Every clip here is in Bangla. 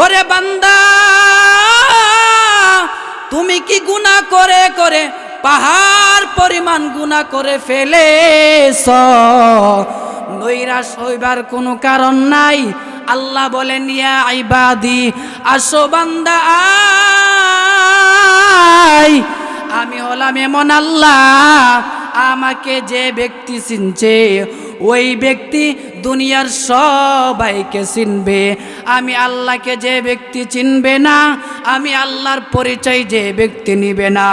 ওরে বান্দা, তুমি কি গুনাহ করে করে পাহাড় পরিমাণ গুনাহ করে ফেলেছ? নৈরাশ হইবার কোনো কারণ নাই। আল্লাহ বলেন, ইয়া আইবাদি আসো বান্দা, আয়। আমি হলাম এমন আল্লাহ, আমাকে যে ব্যক্তি চিনছে, ওই ব্যক্তি দুনিয়ার সবাইকে চিনবে। আমি আল্লাহকে যে ব্যক্তি চিনবে না, আমি আল্লাহর পরিচয় যে ব্যক্তি নিবে না।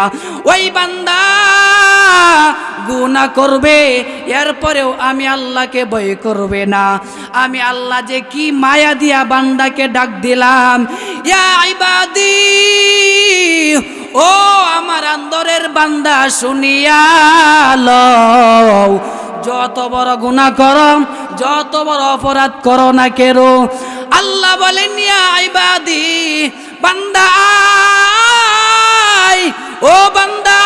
ওই বান্দা গুণা করবে, এরপরেও আমি আল্লাহকে ভয় করবে না। আমি আল্লাহ যে কি মায়া দিয়া বান্দাকে ডাক দিলাম ইবাদি, ও আমার আন্দরের বান্দা, শুনিয়া লও। যত বড় গুণা করো, যত বড় অপরাধ করো না কেন? আল্লাহ বলেন বান্দা ও বান্দা,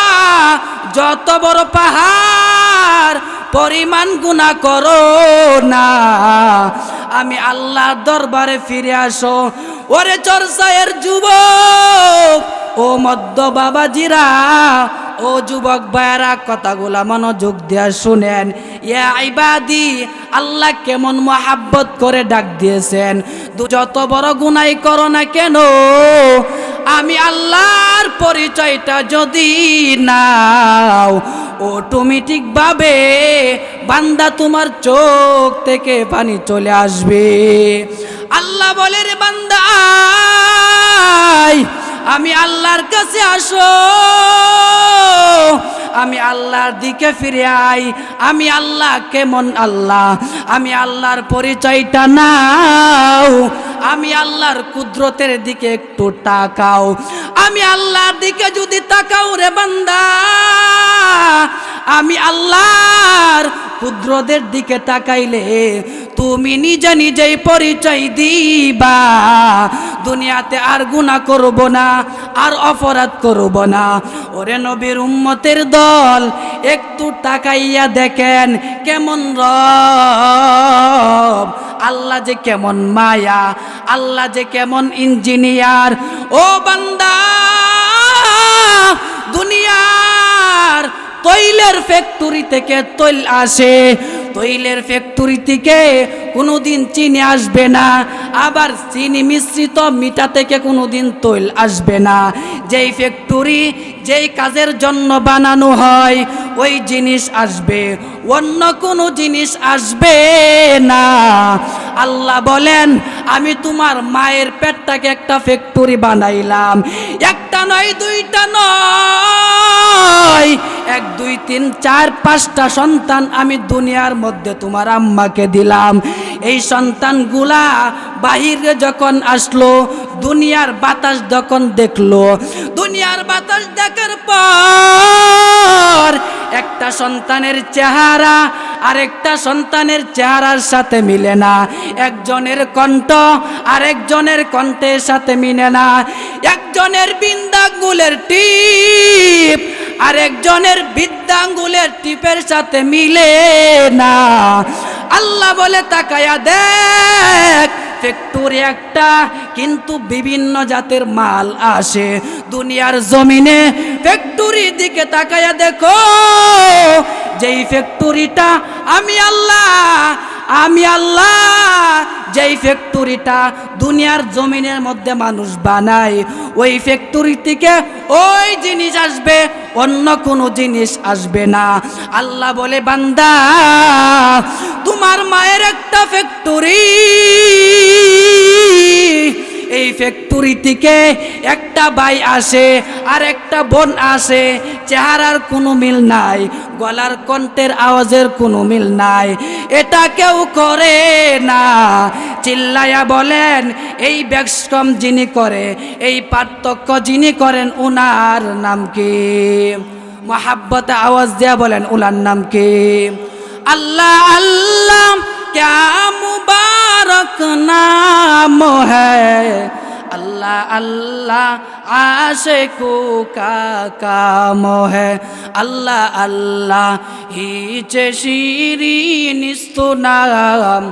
যত বড় পাহাড় পরিমাণ গুণা করো না। আমি আল্লাহর দরবারে ফিরে আসো। ওরে চর্চায়ের যুবক, ও মদ্য বাবাজিরা, ও যুবক ভাইয়েরা, কথাগুলা মনোযোগ দেয়া শুনেন। ইয়া ইবাদি, আল্লাহ কেমন মহাব্বত করে ডাক দিয়েছেন। যত বড় গুনাই করো না কেন আমি আল্লাহর পরিচয়টা যদি নাও অটোমেটিক ভাবে বান্দা তোমার চোখ থেকে পানি চলে আসবে। আল্লাহ বলে, রে বান্দা আমি আল্লাহর কাছে আসো। আমি আল্লাহর দিকে ফিরে আই। আমি আল্লাহ কেমন আল্লাহ? আমি আল্লাহর পরিচয়টা নাও। আমি আল্লাহর কুদরতের দিকে একটু তাকাও। আমি আল্লাহর দিকে যদি তাকাও রে বান্দা আমি আল্লাহর ক্ষুদ্রদের দিকে তাকাইলে তুমি নিজে নিজেই পরিচয় দিবা। দুনিয়াতে আর গুণা করব না, আর অপরাধ করব না। ওরে নবীর উম্মতের দল, একটু তাকাইয়া দেখেন কেমন রব। আল্লাহ যে কেমন মায়া, আল্লাহ যে কেমন ইঞ্জিনিয়ার। ও বান্দা, দুনিয়ার তৈলের ফ্যাক্টরি থেকে তৈল আসে। তৈলের ফ্যাক্টরি থেকে কোনো দিন চিনি আসবে না। আবার চিনি মিশ্রিত মিটা থেকে কোনো দিন তৈল আসবে না। যেই ফ্যাক্টরি যেই কাজের জন্য বানানো হয়, ওই জিনিস আসবে। অন্য কোনো জিনিস আসবে না। আল্লাহ বলেন, আমি তোমার মায়ের পেটটাকে একটা ফ্যাক্টরি বানাইলাম। একটা নয়, দুইটা নয়। এক, দুই, তিন, চার, পাঁচটা সন্তান আমি দুনিয়ার মধ্যে তোমার আম্মাকে দিলাম। এই সন্তানগুলা বাহিরে যখন আসলো, দুনিয়ার বাতাস যখন দেখল, দুনিয়ার বাতাস দেখার পর একটা সন্তানের চেহারা আরেকটা সন্তানের চেহারার সাথে মিলে না। একজনের কণ্ঠ আরেকজনের কণ্ঠের সাথে মিলে না। একজনের বিন্দাঙ্গুলের টিপ আরেকজনের বিদ্যাঙ্গুলের টিপের সাথে মিলে না। আল্লাহ বলে, তাকায়া দেখ ফ্যাক্টরি একটা, কিন্তু বিভিন্ন জাতের মাল আসে। দুনিয়ার জমিনে ফ্যাক্টরির দিকে তাকায়া দেখো, যেই ফ্যাক্টরিটা আমি আল্লাহ আমি আল্লাহ। যেই ফ্যাক্টরিটা দুনিয়ার জমিনের মধ্যে মানুষ বানায়, ওই ফ্যাক্টরি থেকে ওই জিনিস আসবে, অন্য কোনো জিনিস আসবে না। আল্লাহ বলে, বান্দা, তোমার মায়ের একটা ফ্যাক্টরি এই ফ্যাক্টরি থেকে একটা ভাই আসে, আর একটা বোন আসে, চেহারার কোনো মিল নাই, গলার কণ্ঠের আওয়াজের কোনো মিল নাই। এটা কেউ করে না চিল্লায়া বলেন, এই ব্যাক্সকম যিনি করে, এই পার্থক্য যিনি করেন, উনার নাম কি? মহাব্বতে আওয়াজ দেয়া বলেন, উনার নাম কি? আল্লাহ আল্লাহ क्या मुबारक नाम है अल्लाह अल्लाह आशिको का काम है अल्लाह अल्लाह हिचे शिरी नाम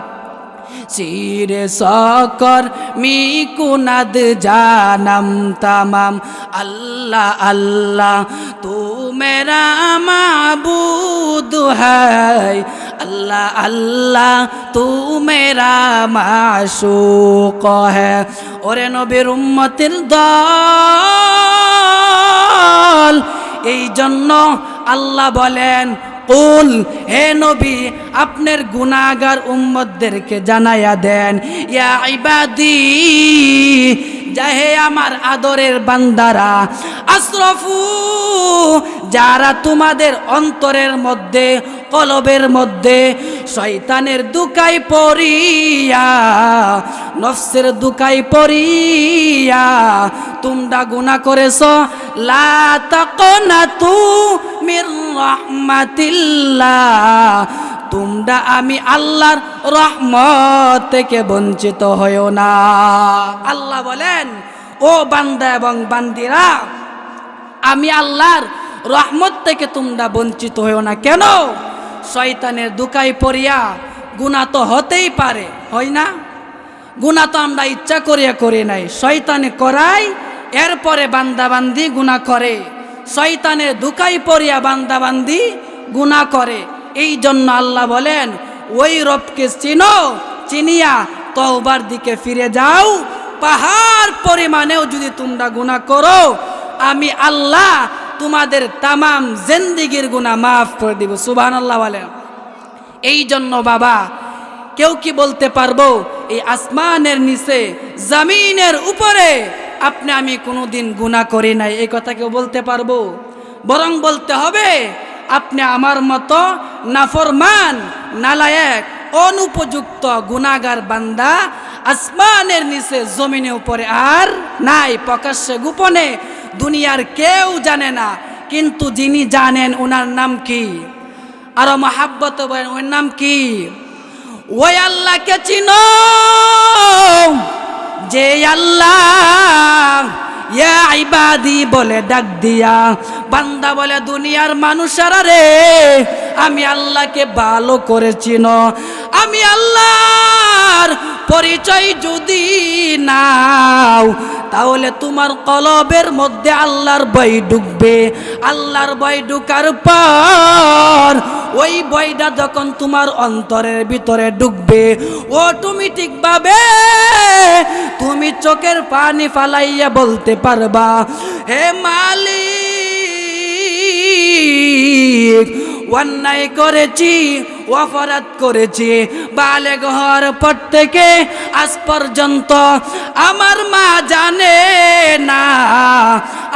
চিরে সকর মি কুনাদ জানম তামাম আল্লাহ আল্লাহ তু মেরা মাবুদ है अल्लाह अल्लाह तू मेरा माशूक है ওরে নবীর উম্মতের দল এই জন্য আল্লাহ বলেন কুল হে নবী আপনার গুনাগার উম্মতদেরকে জানাইয়া দেন ইয়া ইবাদি যাহে আমার আদরের বান্দারা, আশরফু, যারা তোমাদের অন্তরের মধ্যে, কলবের মধ্যে শয়তানের দুকাই পড়িয়া, নফসের দুকাই পড়িয়া তোমরা গুনাহ করেছ। লা তাকনাতু মির রাহমাতিল্লাহ। তোমরা আমি আল্লাহর রহমত থেকে বঞ্চিত হয়েও না। আল্লাহ বলেন, ও বান্দা এবং বান্দিরা, আমি আল্লাহর রহমত থেকে তোমরা বঞ্চিত হয়েও না। কেন? শয়তানের দুকাই পড়িয়া গুণা তো হতেই পারে, হয় না? গুণা তো আমরা ইচ্ছা করিয়া করি নাই। শয়তানে করাই এরপরে বান্দাবান্দি গুণা করে। শয়তানের দুকাই পড়িয়া বান্দাবান্দি গুণা করে। এই জন্য আল্লাহ বলেন, ওই রবকে চিনো, চিনিয়া তওবার দিকে ফিরে যাও। পাহাড় পরিমাণেও যদি তোমরা গুণা করো, আমি আল্লাহ তোমাদের তামাম জেন্দিগির গুণা মাফ করে দিব। সুবাহ আল্লাহ বলেন। এই জন্য বাবা, কেউ কি বলতে পারব, এই আসমানের নিচে, জমিনের উপরে আপনি আমি কোনোদিন গুণা করি নাই। এই কথা কেউ বলতে পারব? বরং বলতে হবে আপনি আমার মতো নাফরমান, নালায়েক, অনুপযুক্ত গুণাগার বান্দা, আসমানের নিচে জমিনের উপরে আর নাই, প্রকাশ্যে গোপনে দুনিয়ার কেউ জানে না, কিন্তু যিনি জানেন ওনার নাম কি? আরও মহাব্বত বলেন ওর নাম কি? ওই আল্লাহকে চিন, যে আল্লাহ, ইয়া ইবাদি বলে ডাক দিয়া বান্দা বলে, দুনিয়ার মানুষেরা রে, আমি আল্লাহকে ভালো করে চিনো। আমি আল্লাহর পরিচয় যদি নাও, তাহলে তোমার কলবের মধ্যে আল্লাহর বই ঢুকবে। আল্লাহর বই ঢুকার পর ওই বইটা যখন তোমার অন্তরের ভিতরে ঢুকবে অটোমেটিক ভাবে তুমি চোখের পানি ফালাইয়া বলতে পারবা, হে মালিক অন্যায় করেছি, অপরাধ করেছি। বালে ঘর পর থেকে আজ পর্যন্ত আমার মা জানে না,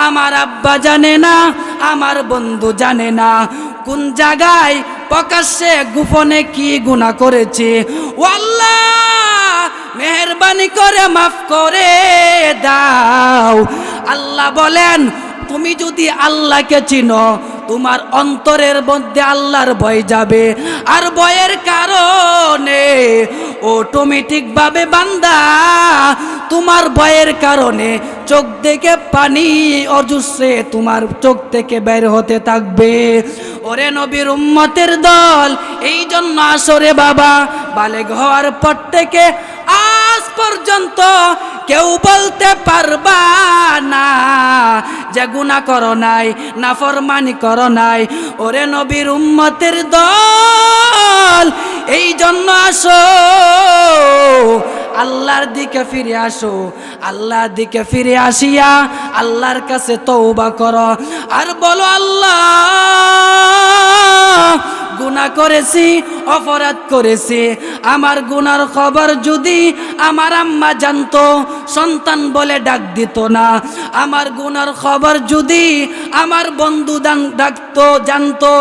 আমার আব্বা জানে না, আমার বন্ধু জানে না। কোন জায়গায় প্রকাশ্যে গোপনে কি গুণা করেছে? আল্লাহ মেহরবানি করে মাফ করে দাও। আল্লাহ বলেন, তুমি যদি আল্লাহকে চিনো তোমার অন্তরের মধ্যে আল্লাহর ভয় যাবে আর ভয়ের কারণে অটোমেটিক ভাবে বান্দা তোমার ভয়ের কারণে চোখ থেকে পানি অজস্রে তোমার চোখ থেকে বের হতে থাকবে। ওরে নবীর উম্মতের দল, এই জন্য আসরে বাবা। বালে ঘর পর থেকে আজ পর্যন্ত কেউ বলতে পারবা না যে গুণা করো নাই, না ফরমানি করো নাই। ওরে নবীর উম্মতের দল, এই জন্য আসো। আল্লাহর দিকে ফিরে আসো, আল্লাহর দিকে ফিরে আসিয়া আল্লাহর কাছে তৌবা করো। আর বলো, আল্লাহ, গুনাহ করেছি, অপরাধ করেছি। আমার গুনার খবর যদি আমার আম্মা জানতো সন্তান বলে ডাক দিত না। আমার গুনার খবর যদি আমার বন্ধু ডাকতো, জানতো,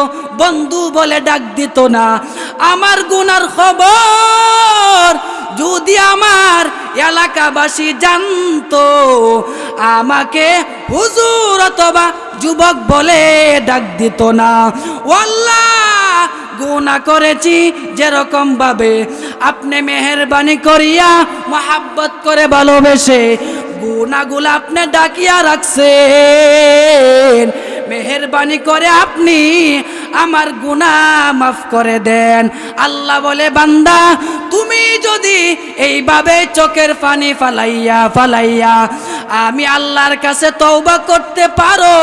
বন্ধু বলে ডাক দিত না। আমার গুনার খবর যদি আমার এলাকাবাসী জানতো, আমাকে হুজুর অথবা যুবক বলে ডাক দিত না। ওয়াল্লাহ! গুণা করেছি যেরকম ভাবে। আপনি মেহরবানি করিয়া মহাব্বত করে ভালোবেসে গুণাগুলো আপনি ডাকিয়া রাখছেন। মেহরবানি করে আপনি আমার গুণা মাফ করে দেন। আল্লাহ বলে, বান্দা, তুমি যদি এইভাবে চোখের পানি ফালাইয়া ফালাইয়া আমি আল্লাহর কাছে তৌবা করতে পারো,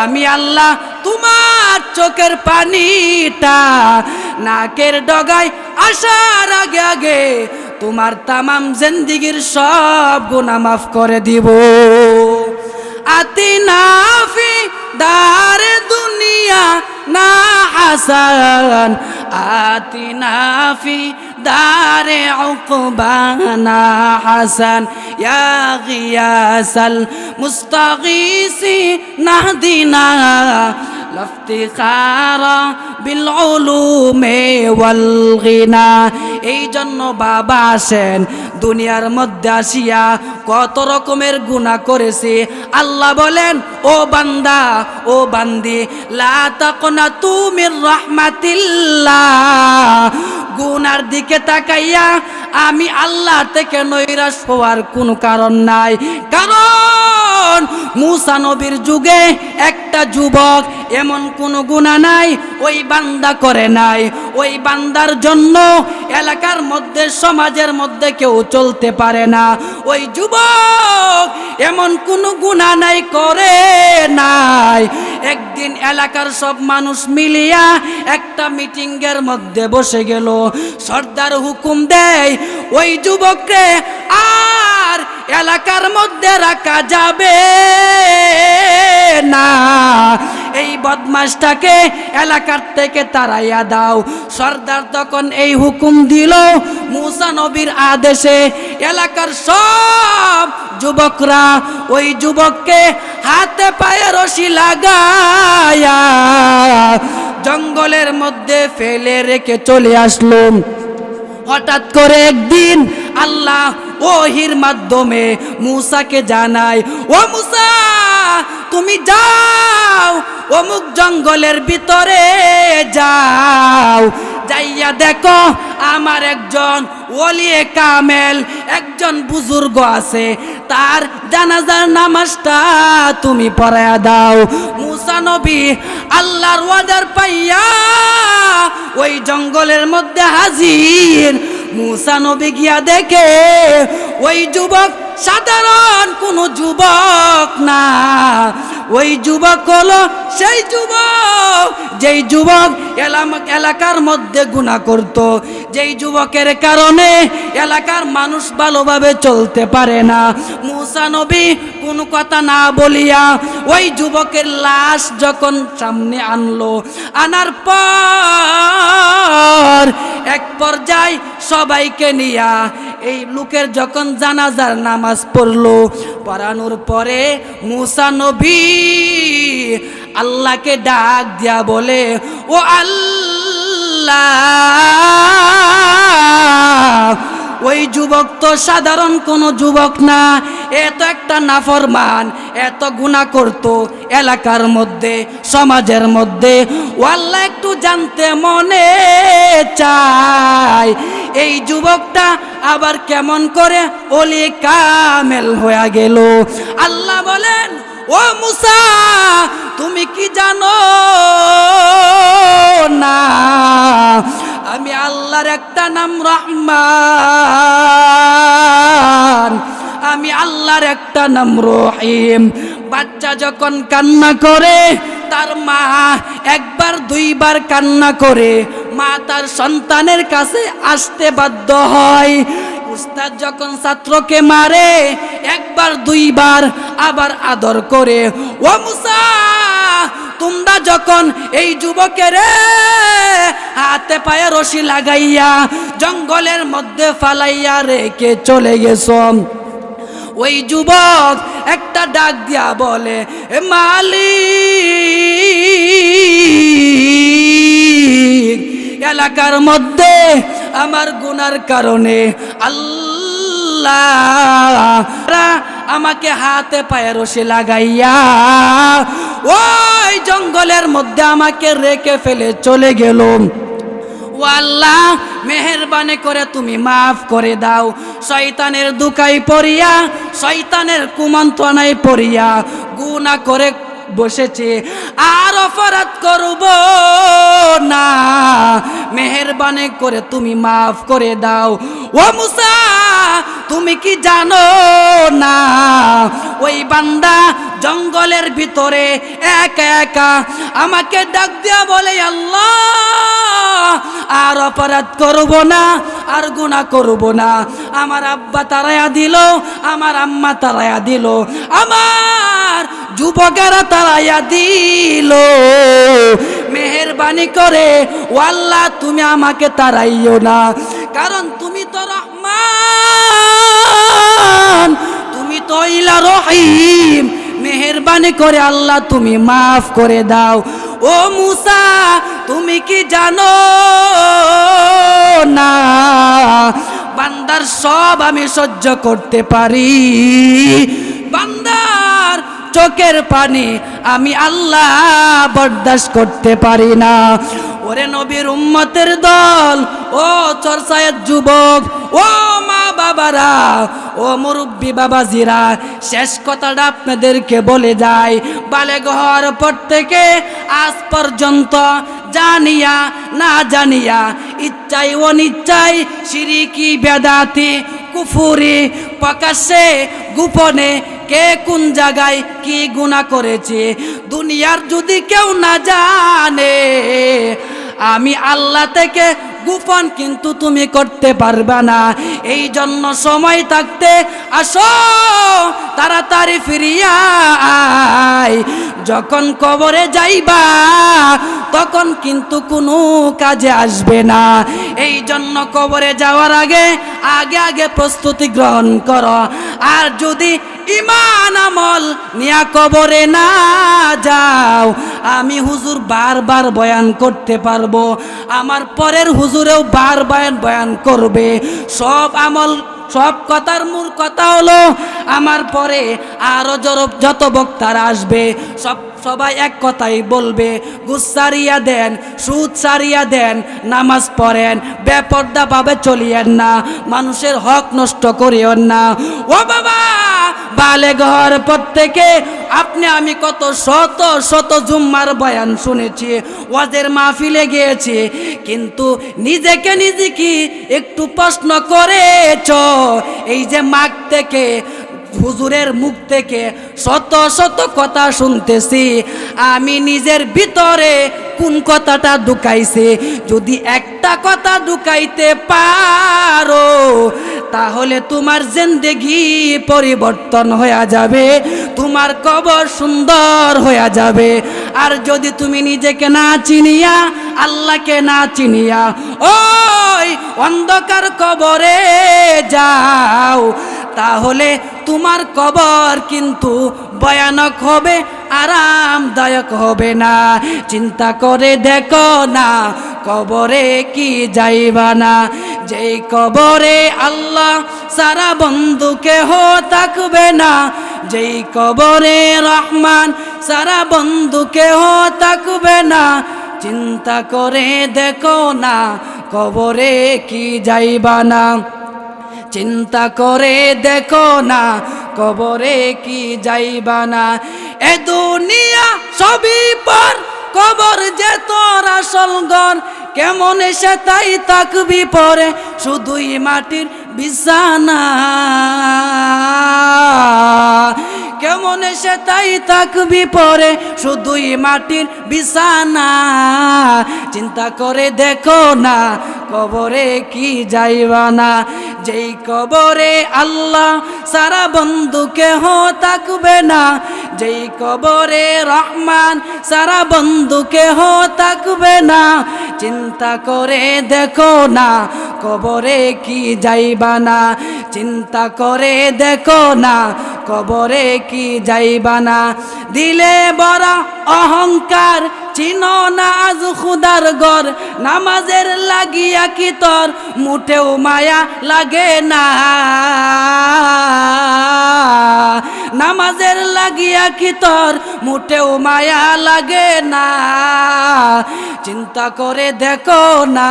আমি আল্লাহ তোমার চোখের পানিটা নাকের ডগায় আসার আগে আগে তোমার তামাম জিন্দিগির সব গুনাহ মাফ করে দিব। আতিনাফি দারে দুনিয়া না হাসান। আতিনাফি দারে دار عقبانا حسن يا غياس المستغيث نهدنا এই জন্য বাবা আসেন, দুনিয়ার মধ্যে আসিয়া কত রকমের গুনাহ করেছে। আল্লাহ বলেন, ও বান্দা, ও বান্দি, লা তাকনা তুমির রাহমাতিল্লাহ। গুনার দিকে তাকাইয়া আমি আল্লাহ থেকে নৈরাশ হওয়ার কোনো কারণ নাই। কারণ মুসা যুগে একটা যুবক এমন কোনো গুণা নাই, ওই বান্দা করে নাই। ওই বান্দার জন্য এলাকার মধ্যে, সমাজের মধ্যে কেউ চলতে পারে না। ওই যুবক এমন কোনো গুণা নাই, করে নাই। একদিন এলাকার সব মানুষ মিলিয়া একটা মিটিংয়ের মধ্যে বসে গেল। সর্দার হুকুম দেয়, ওই যুবককে আর এলাকার মধ্যে রাখা যাবে না। এই বদমাসটাকে এলাকার থেকে তাড়াইয়া দাও। সর্দার তখন এই হুকুম দিল মুসা নবীর আদেশে। এলাকার সব যুবকরা ওই যুবককে হাতে পায়ে রশি লাগায়া জঙ্গলের মধ্যে ফেলে রেখে চলে আসলো। হঠাৎ করে একদিন আল্লাহ ওহির মাধ্যমে মুসাকে জানায়, ও মুসা, তুমি যাও, অমুক জঙ্গলের ভিতরে যাও, যাইয়া দেখো আমার একজন ওলিয়ে কামেল, একজন বুজুর্গ আছে, তার জানাজার নামাজটা তুমি পড়ায়া দাও। মুসা নবী আল্লাহর ওয়াদার পাইয়া ওই জঙ্গলের মধ্যে হাজির। মুসা নবী গিয়া দেখে, ওই যুবক সাধারণ কোনো যুবক না। ওই যুবক হলো সেই যুবক, যেই যুবক এলাকার মধ্যে গুণা করত, যেই যুবকের কারণে এলাকার মানুষ ভালোভাবে চলতে পারে না। মুসা নবী কোনো কথা না বলিয়া ওই যুবকের লাশ যখন সামনে আনলো, আনার পর এক পর্যায় সবাইকে নিয়া এই লোকের যখন জানাজার নামাজ পড়ল, পড়ানোর পরে মুসা নবী আল্লাহকে ডাক দিয়া বলে, ও আল্লাহ, ওই যুবক তো সাধারণ কোনো যুবক না, এ তো একটা নাফরমান এত গুণা করত এলাকার মধ্যে, সমাজের মধ্যে। ওয়াল্লা একটু জানতে মনে চায়, এই যুবকটা আবার কেমন করে অলি কামেল হয়ে গেল। আল্লাহ বলেন, ও মুসা, তুমি কি জানো না? আমি আল্লাহর একটা নাম রহমান। আমি আল্লাহর একটা নাম রহিম। বাচ্চা যখন কান্না করে, তার মা একবার দুইবার কান্না করে, মা তার সন্তানের কাছে আসতে বাধ্য হয়। উস্তাদ যখন ছাত্রকে মারে, একবার দুইবার আবার আদর করে, ও মুসা, তোমরা যখন এই যুবকের হাতে পায়ে রশি লাগাইয়া জঙ্গলের মধ্যে ফালাইয়া রেখে চলে গেছ ওই যুবক একটা ডাক দিয়া বলে, "এ মালিক, এলাকার মধ্যে আমার গুনার কারণে আল্লাহ আমাকে হাতে পায়ে রসে লাগাইয়া ওই জঙ্গলের মধ্যে আমাকে রেখে ফেলে চলে গেল। ও আল্লাহ, মেহরবানি করে তুমি মাফ করে দাও। শয়তানের দুকাই পড়িয়া, শয়তানের কুমন্ত্রণায় পড়িয়া গুণা করে বসেছে, আর অপরাধ করব না। মেহেরবানি করে তুমি মাফ করে দাও। ও মুসা, তুমি কি জানো না? ওই বান্দা জঙ্গলের ভিতরে একা একা আমাকে ডাক দিয়া বলে, আল্লাহ, আর অপরাধ করব না। আর গুণা করব না। আমার আব্বা তারায়া দিল, আমার আম্মা তারায়া দিল, আমার যুবকেরা তারাইয়া দিল। মেহেরবানি করে ও আল্লাহ তুমি আমাকে তারাইও না। কারণ তুমি তো রহমান, তুমি তো ইলা রহিম। মেহেরবানি করে আল্লাহ তুমি মাফ করে দাও। ও মুসা, তুমি কি জানো না? বান্দার সব আমি সহ্য করতে পারি। বান্দার চোখের পানি আমি আল্লাহ বরদাস্ত করতে পারি না। ওরে নবীর উম্মতের দল, ও চরসায়ের যুবক, ও বাবারা, ও মুরব্বী বাবাজিরা, শেষ কথাটা আপনাদেরকে বলে যায় বালে ঘর পর থেকে আজ পর্যন্ত জানিয়া, না জানিয়া ইচ্ছাই অনিচ্ছাই সিরিকি, বেদাতি, কুফুরি প্রকাশ্যে, গোপনে কে কোন জায়গায় কি গুণা করেছে? দুনিয়ার যদি কেউ না জানে, আমি আল্লাহ থেকে গোপন কিন্তু তুমি করতে পারবা না। এই জন্য সময় থাকতে আসো, তাড়াতাড়ি ফিরিয়া আয়। যখন কবরে যাইবা, তখন কিন্তু কোনো কাজে আসবে না। এই জন্য কবরে যাওয়ার আগে আগে আগে প্রস্তুতি গ্রহণ করো। আর যদি ইমান আমল, নিয়া কবরে না যাও। আমি হুজুর বারবার বয়ান করতে পারব, আমার পরের হুজুরেও বার বয়ান করবে। সব আমল, সব কথার মূল কথা হলো, আমার পরে আরও যত যত বক্তারা আসবে, সব, সবাই এক কথাই বলবে গুসারিয়া দেন, সুদ সারিয়া দেন, নামাজ পড়েন বেপর্দা ভাবে চলিয়েন না, মানুষের হক নষ্ট করিয়েন না। ও বাবা! বালে ঘর প্রত্যেকে। আপনি আমি কত শত শত জুম্মার বয়ান শুনেছি, ওয়াজের মাহফিলে গিয়েছি, কিন্তু নিজেকে নিজে কি একটু প্রশ্ন করেছ, এই যে মাগ থেকে, হুজুরের মুখ থেকে শত শত কথা শুনতেছি, আমি নিজের ভিতরে কোন কথাটা ঢুকাইছে, যদি একটা কথা ঢুকাইতে পারো তাহলে তোমার জিন্দেগি পরিবর্তন হয়ে যাবে, তোমার কবর সুন্দর হয়ে যাবে। আর যদি তুমি নিজেকে না চিনিয়া, আল্লাহকে না চিনিয়া, ওই অন্ধকার কবরে যাও, তাহলে তোমার কবর কিন্তু ভয়ানক হবে, আরামদায়ক হবে না। চিন্তা করে দেখো না, কবরে কি যাইবা না। যেই কবরে আল্লাহ সারা বন্ধুকে হো থাকবে না, যেই কবরে রহমান সারা বন্ধুকে হো থাকবে না, চিন্তা করে দেখো না কবরে কি যাইবা না। চিন্তা করে দেখো না কবরে কি যাইবা না। এ দুনিয়া সবই পর কবর যে তোর আসল ঘর, কেমন এসে তাই তাকবি পরে, শুধুই মাটির বিছানা। কেমন এসে তাই তাকবি পরে, শুধুই মাটির বিছানা। চিন্তা করে দেখো না, কবরে কি যাইবা না যেই কবরে আল্লাহ সারা বন্ধুকে হো থাকবে না যেই কবরে রহমান সারা বন্ধুকে হো থাকবে না। চিন্তা করে দেখো না কবরে কি যাইবা না। চিন্তা করে দেখো না কবরে কি যাইবা না। দিলে বড় অহংকার চিনো না আজ খুদার গর নামাজের লাগিয়া কি তোর মুঠেও মায়া লাগে না। নামাজের লাগিয়া কি তোর মুঠেও মায়া লাগে না। চিন্তা করে দেখো না,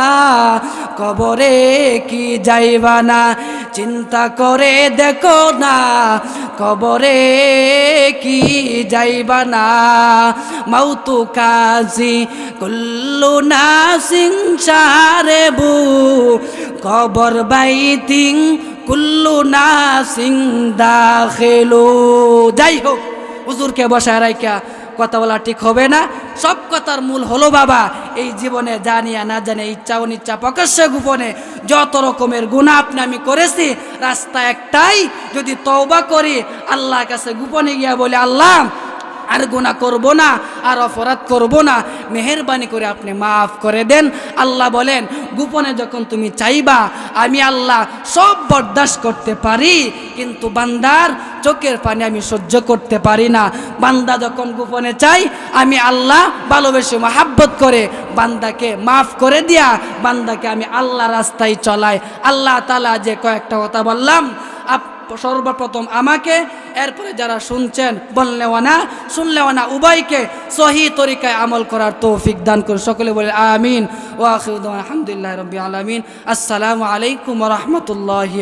কবরে কি যাইবা না। চিন্তা করে দেখো না, কবরে কি যাইবা না। মাউতু কাজি কুল্লু নাসিং সারেবু, কবর বাইতিং কুল্লু নাসিং দাখিলু। যাই হোক, হুজুরকে বসায় রাইকা কথা বলা ঠিক হবে না। সব কথার মূল হলো বাবা, এই জীবনে জানিয়া না জানে ইচ্ছা অনিচ্ছা প্রকাশ্য গোপনে যত রকমের গুণা আপনি আমি করেছি, রাস্তা একটাই, যদি তওবা করি, আল্লাহর কাছে গোপনে গিয়া বলে, আল্লাহ আর গুণা করব না, আর অপরাধ করব না। মেহরবানি করে আপনি মাফ করে দেন। আল্লাহ বলেন, গোপনে যখন তুমি চাইবা, আমি আল্লাহ সব বরদাস্ত করতে পারি, কিন্তু বান্দার চোখের পানি আমি সহ্য করতে পারি না। বান্দা যখন গোপনে চাই আমি আল্লাহ ভালোবেসে মহাব্বত করে বান্দাকে মাফ করে দিয়া, বান্দাকে আমি আল্লাহ রাস্তায় চলাই। আল্লাহ তালা যে কয়েকটা কথা বললাম, আপ- সর্বপ্রথম আমাকে, এরপরে যারা শুনছেন, বললেও না, শুনলেও না, উভয়কে সহি তরিকায় আমল করার তৌফিক দান করে সকলে বলে আমিন। ওয়াখিউদ্দান আলহামদুলিল্লাহ রবি আলমিন। আসসালামু আলাইকুম রহমতুল্লাহি